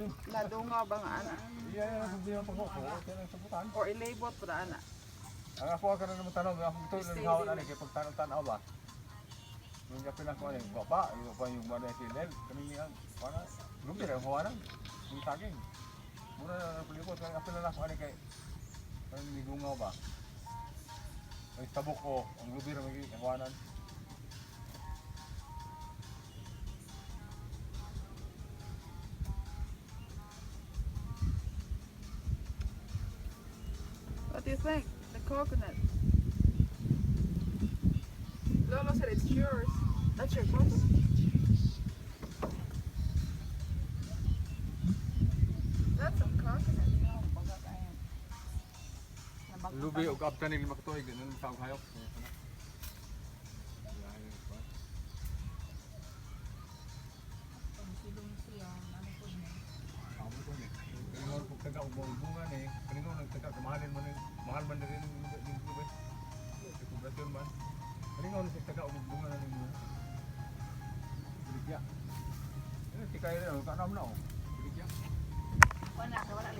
lubi. Nadungaw ba nga ana? Iya, iya, lubi ang pagkoko. Kaya nang sabutan. Or ilabot pa ana? Ang ako ka na naman tanong, ako ito yung hawan na kaya pag tanong-tanaw ba? Yung kapin ako yung baba, yung pa yung mana silel, kanini ang, para, lubi rin ang hawanan, yung saging. Muna na napalibot, kaya kapin na ako ano kay, kanini nigungaw ba? Ay tabok ko, ang lubi rin ang hawanan. What do you think? The coconut. Lolo said it's yours. That's your coconut. That's some coconut. Lubi o kapta ni makatoy, ganun sa hayop. Amo ko ni. Kanino ko taga ubong bunga ni. Kanino nagtaga Kanino nagtaga ubong bunga na ni mo. Biligya. Ano tikay rin kanam na oh. Biligya. Wala, wala